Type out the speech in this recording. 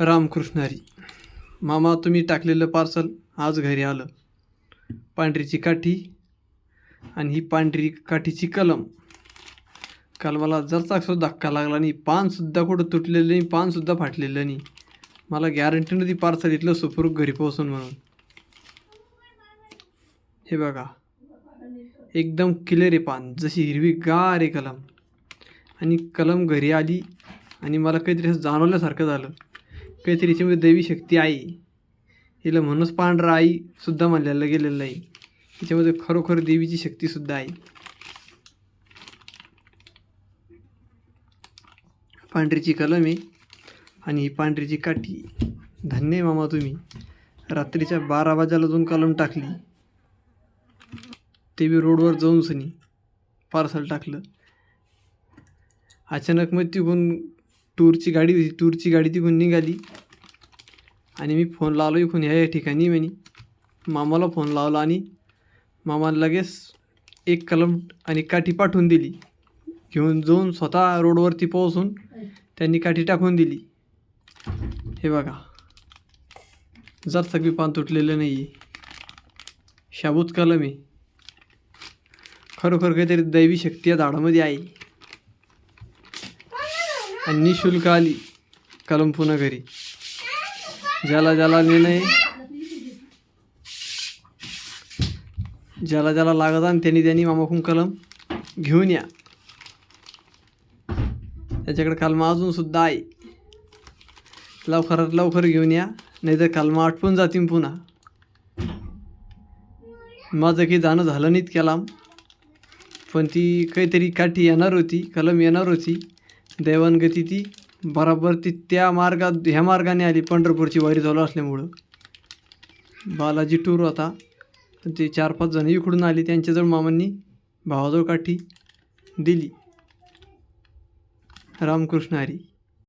रामकृष्ण हरी मामा तुम्ही टाकलेलं पार्सल आज घरी आलं. पांढरीची काठी आणि ही पांढरी काठीची कलम. काल मला जरचा धक्का लागला नाही पानसुद्धा कुठं तुटलेलं नाही पानसुद्धा फाटलेलं नाही. मला गॅरंटी नव्हती पार्सल इथलं सुखरूप घरी पोहोचून म्हणून. हे बघा एकदम क्लिअर आहे पान जशी हिरवी गार आहे कलम. आणि कलम घरी आली आणि मला काहीतरी असं जाणवल्यासारखं झालं. काहीतरी याच्यामध्ये दैवी शक्ती आहे. हिला म्हणूनच पांढरा आईसुद्धा म्हणलेलं गेलेलं आहे याच्यामध्ये खरोखर देवीची शक्तीसुद्धा आहे. पांढरीची कलम आहे आणि ही पांढरीची काठी. धन्य आहे मामा तुम्ही. रात्रीच्या बारा वाजाला जाऊन कलम टाकली. ते बी रोडवर जाऊन सनी. पार्सल टाकलं. अचानक मग तिकडून टूरची गाडी होती. टूरची गाडी तिकून निघाली. आणि मी फोन लावलो इकडून ह्या या ठिकाणी म्हणे. मामाला फोन लावला आणि मामाला लगेच एक कलम आणि काठी पाठवून दिली. घेऊन जाऊन स्वतः रोडवरती पोहोचून त्यांनी काठी टाकून दिली. हे बघा. जर सगळी पान तुटलेलं नाही आहे शाबूत कलम आहे. खरोखर काहीतरी दैवी शक्ती या झाडामध्ये आहे. आणि निशुल्क आली कलम पुन्हा घरी. ज्याला ज्याला नेणं ज्याला ज्याला लागत आणि त्यांनी त्यांनी मामाकून कलम घेऊन या. त्याच्याकडे कालमा अजून सुद्धा आहे. लवकरात लवकर घेऊन या नाहीतर कालमा आटपून जातील पुन्हा. माझं की जाणं झालं नाहीत कलाम पण ती काहीतरी काठी येणार होती कलम येणार होती. दैवानगती ती बराबर ती त्या मार्गात ह्या मार्गाने आली. पंढरपूरची वारी चालू असल्यामुळं. बालाजी टूर होता. ते चार पाच जण इकडून आली. त्यांच्याजवळ मामांनी भावाजवळ काठी दिली. रामकृष्ण हरी.